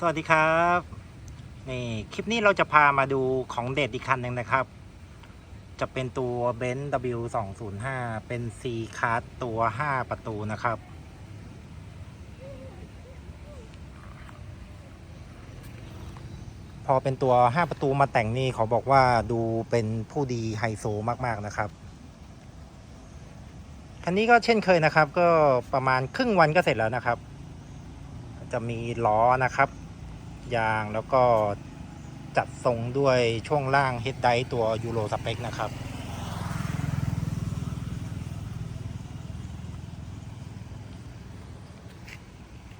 สวัสดีครับนี่คลิปนี้เราจะพามาดูของเด็ดอีกคันหนึ่งนะครับ จะเป็นตัว b e n z W 2 0 5 เป็น C Class ตัว 5 ประตูนะครับ พอเป็นตัว 5 ประตูมาแต่งนี่เขาบอกว่าดูเป็นผู้ดีไฮโซมาก ๆ นะครับคันนี้ก็เช่นเคยนะครับ ก็ประมาณครึ่งวันก็เสร็จแล้วนะครับ จะมีล้อนะครับ ยางแล้วก็จัดทรงด้วยช่วงล่างเฮดไดตัวยูโรสเปคนะครับ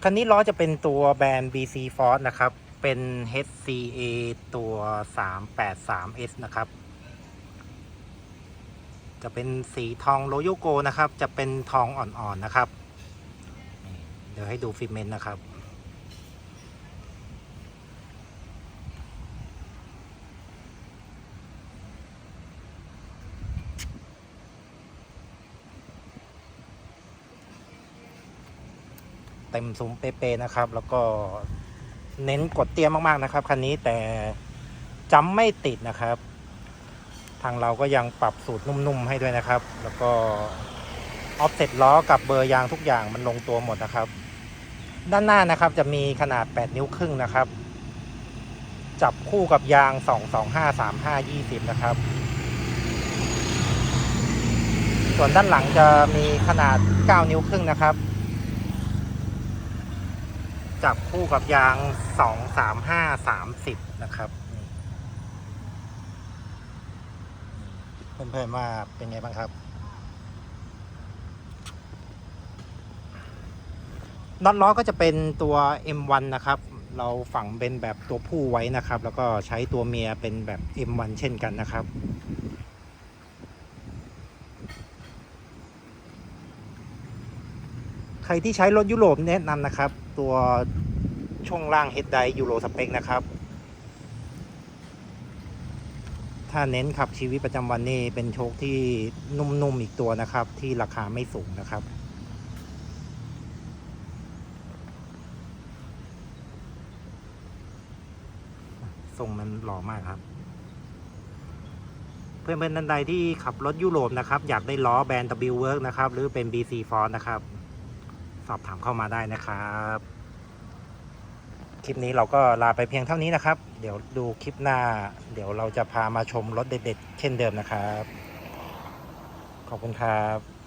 คันนี้ล้อจะเป็นตัวแบรนด์ BC Force นะครับ เป็น HCA ตัว 383S นะครับ จะเป็นสีทองโรโยโกนะครับ จะเป็นทองอ่อนๆนะครับ เดี๋ยวให้ดูฟิเมนต์นะครับ เต็มซุ้มเป๊ะๆนะครับ แล้วก็เน้นกดเตี้ยมากๆนะครับคันนี้แต่จำไม่ติดนะครับ ทางเราก็ยังปรับสูตรนุ่มๆให้ด้วยนะครับ แล้วก็ออฟเซ็ตล้อกับเบอร์ยางทุกอย่างมันลงตัวหมดนะครับ ด้านหน้านะครับจะมีขนาด 8 นิ้วครึ่งนะครับ จับคู่กับยาง 225 35 20 นะครับ ส่วนด้านหลังจะมีขนาด 9 นิ้วครึ่งนะครับ จับคู่กับยาง235 30นะครับเพื่อนๆว่าเป็นไงบ้างครับน็อตล้อก็จะเป็นตัว M1 นะครับ เราฝังเป็นแบบตัวผู้ไว้นะครับ แล้วก็ใช้ตัวเมียเป็นแบบ M1 เช่นกันนะครับ ใครที่ใช้รถยุโรปแนะนำนะครับ ตัวช่วงล่างเฮดไดยูโรสเปคนะครับ ถ้าเน้นขับชีวิตประจำวันนี่เป็นโชคที่นุ่มๆอีกตัวนะครับ ที่ราคาไม่สูงนะครับทรงมันหล่อมากครับ เพื่อนๆท่านใดที่ขับรถยุโรปนะครับ อยากได้ล้อแบรนด์ W Work นะครับ หรือเป็น BC Force นะครับ สอบถามเข้ามาได้นะครับ คลิปนี้เราก็ลาไปเพียงเท่านี้นะครับ เดี๋ยวดูคลิปหน้า เดี๋ยวเราจะพามาชมรถเด็ด ๆ เช่นเดิมนะครับ ขอบคุณครับ